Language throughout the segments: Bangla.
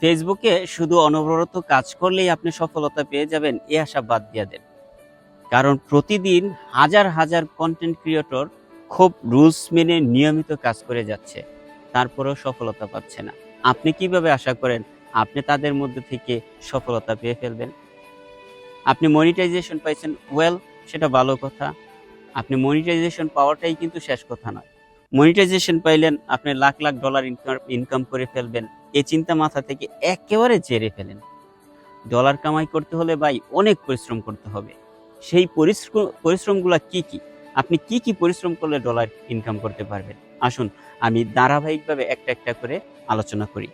ফেসবুকে শুধু অনবরত কাজ করলেই আপনি সফলতা পেয়ে যাবেন, এ আশা বাদ দিয়ে দেন। কারণ প্রতিদিন হাজার হাজার কন্টেন্ট ক্রিয়েটর খুব রুলস মেনে নিয়মিত কাজ করে যাচ্ছে, তারপরেও সফলতা পাচ্ছে না। আপনি কীভাবে আশা করেন আপনি তাদের মধ্যে থেকে সফলতা পেয়ে ফেলবেন? আপনি মনিটাইজেশন পাইছেন ওয়েল সেটা ভালো কথা। আপনি মনিটাইজেশন পাওয়াটাই কিন্তু শেষ কথা নয়। মনিটাইজেশন পাইলেন, আপনি লাখ লাখ ডলার ইনকাম করে ফেলবেন এই চিন্তা মাথা থেকে একেবারে জেরে ফেলেন। ডলার কামাই করতে হলে ভাই অনেক পরিশ্রম করতে হবে। সেই পরিশ্রম, পরিশ্রমগুলো কি কি? আপনি কি কি পরিশ্রম করলে ডলার ইনকাম করতে পারবেন? আসুন, আমি ধারাবাহিকভাবে একটা একটা করে আলোচনা করি।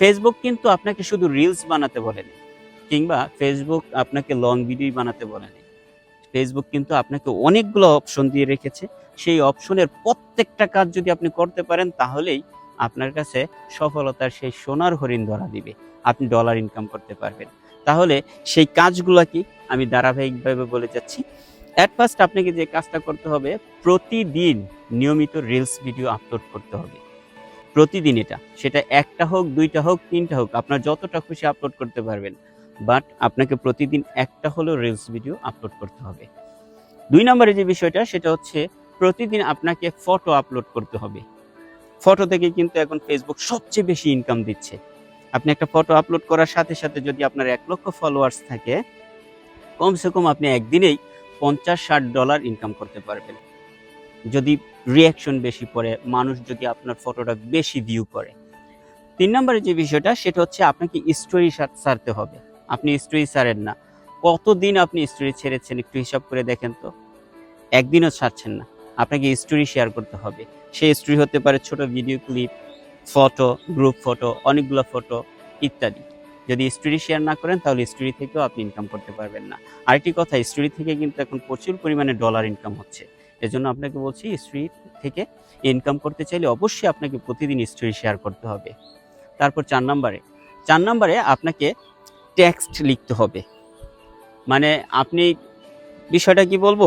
ফেসবুক কিন্তু আপনাকে শুধু রিলস বানাতে বলেন, কিংবা ফেসবুক আপনাকে লং ভিডিও বানাতে বলেন। ফেসবুক কিন্তু আপনাকে অনেকগুলো অপশন দিয়ে রেখেছে। সেই অপশনের প্রত্যেকটা কাজ যদি আপনি করতে পারেন, তাহলেই আপনার কাছে সফলতার সেই সোনার হরিণ ধরা দিবে। আপনি ডলার ইনকাম করতে পারবেন। তাহলে সেই কাজগুলো কি আমি ধারাবাহিকভাবে বলে যাচ্ছি। অ্যাট ফার্স্ট আপনাকে যে কাজটা করতে হবে, প্রতিদিন নিয়মিত রিলস ভিডিও আপলোড করতে হবে। প্রতিদিন এটা। সেটা একটা হোক, দুইটা হোক, তিনটা হোক, আপনার যতটা খুশি আপলোড করতে পারবেন। বাট আপনাকে প্রতিদিন একটা হলেও রিলস ভিডিও আপলোড করতে হবে। দুই নম্বরে যে বিষয়টা, সেটা হচ্ছে প্রতিদিন আপনাকে ফটো আপলোড করতে হবে। ফটো থেকে কিন্তু এখন ফেসবুক সবচেয়ে বেশি ইনকাম দিচ্ছে। আপনি একটা ফটো আপলোড করার সাথে সাথে যদি আপনার এক লক্ষ ফলোয়ার্স থাকে, কমসে কম আপনি একদিনেই পঞ্চাশ ষাট ডলার ইনকাম করতে পারবেন। যদি রিয়াকশন বেশি পড়ে, মানুষ যদি আপনার ফটোটা বেশি ভিউ করে। তিন নম্বরে যে বিষয়টা, সেটা হচ্ছে আপনাকে স্টোরি সারতে হবে। আপনি স্টোরি সারেন না। কতদিন আপনি স্টোরি ছেড়েছেন একটু হিসাব করে দেখেন তো। একদিনও ছাড়ছেন না। আপনাকে স্টোরি শেয়ার করতে হবে। সেই স্টোরি হতে পারে ছোট video clip photo group photo অনেকগুলো ফটো ইত্যাদি। যদি স্টোরি শেয়ার না করেন, তাহলে স্টোরি থেকেও আপনি ইনকাম করতে পারবেন না। আরেকটি কথা স্টোরি থেকে কিন্তু এখন প্রচুর পরিমাণে ডলার ইনকাম হচ্ছে। এজন্য আপনাকে বলছি স্টোরি থেকে ইনকাম করতে চাইলে অবশ্যই আপনাকে প্রতিদিন স্টোরি শেয়ার করতে হবে। তারপর চার নম্বরে চার নম্বরে আপনাকে টেক্সট লিখতে হবে। মানে আপনি বিষয়টা কি বলব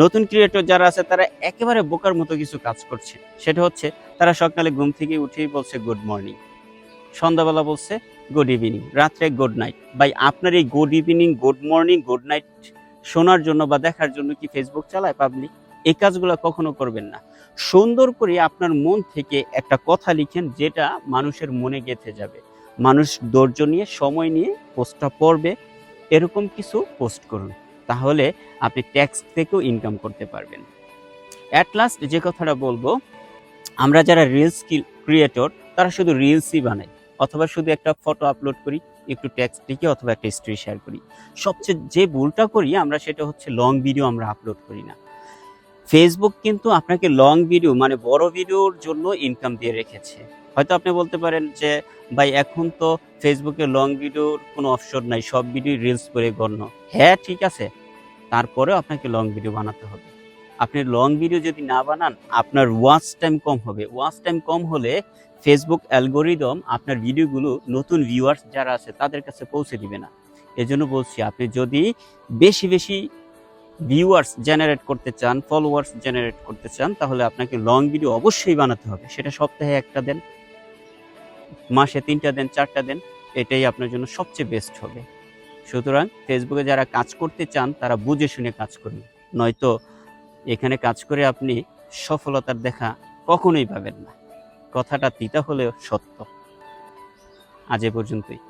নতুন ক্রিয়েটর যারা আছে, তারা একেবারে বোকার মতো কিছু কাজ করছে। সেটা হচ্ছে, তারা সকালে ঘুম থেকে উঠেই বলছে গুড মর্নিং সন্ধ্যাবেলা বলছে গুড ইভিনিং রাত্রে গুড নাইট ভাই, আপনার এই good evening good morning good night শোনার জন্য বা দেখার জন্য কি ফেসবুক চালায় পাবলিক এই কাজগুলো কখনো করবেন না। সুন্দর করে আপনার মন থেকে একটা কথা লিখেন, যেটা মানুষের মনে গেঁথে যাবে। মানুষ ধৈর্য নিয়ে, সময় নিয়ে পোস্টটা পড়বে, এরকম কিছু পোস্ট করুন। তাহলে আপনি ট্যাক্স থেকেও ইনকাম করতে পারবেন। অ্যাট লাস্ট যে কথাটা বলব, আমরা যারা রিলস ক্রিয়েটর তারা শুধু রিলসই বানাই, অথবা শুধু একটা ফটো আপলোড করি, একটু ট্যাক্স লিখে অথবা একটা স্টোরি শেয়ার করি। সবচেয়ে যে ভুলটা করি আমরা সেটা হচ্ছে লং ভিডিও আমরা আপলোড করি না। ফেসবুক কিন্তু আপনাকে লং ভিডিও মানে বড় ভিডিওর জন্য ইনকাম দিয়ে রেখেছে। হয়তো আপনি বলতে পারেন যে, ভাই, এখন তো ফেসবুকে লং ভিডিওর কোনো অপশন নাই, সব ভিডিও রিলস করে গণ্য। হ্যাঁ ঠিক আছে। তারপরেও আপনাকে লং ভিডিও বানাতে হবে। আপনি লং ভিডিও যদি না বানান, আপনার ওয়াচ টাইম কম হবে। ওয়াচ টাইম কম হলে ফেসবুক অ্যালগোরিদম আপনার ভিডিওগুলো নতুন ভিউয়ার্স যারা আছে, তাদের কাছে পৌঁছে দিবে না। এজন্য বলছি, আপনি যদি বেশি বেশি ভিউয়ার্স জেনারেট করতে চান ফলোয়ার্স জেনারেট করতে চান, তাহলে আপনাকে লং ভিডিও অবশ্যই বানাতে হবে। সেটা সপ্তাহে একটা দেন। মাসে তিনটা দেন, চারটা দেন, এটাই আপনার জন্য সবচেয়ে বেস্ট হবে। সুতরাং ফেসবুকে যারা কাজ করতে চান, তারা বুঝে শুনে কাজ করুন। নয়তো এখানে কাজ করে আপনি সফলতার দেখা কখনোই পাবেন না। কথাটা তিতা হলেও সত্য। আজ এ পর্যন্তই।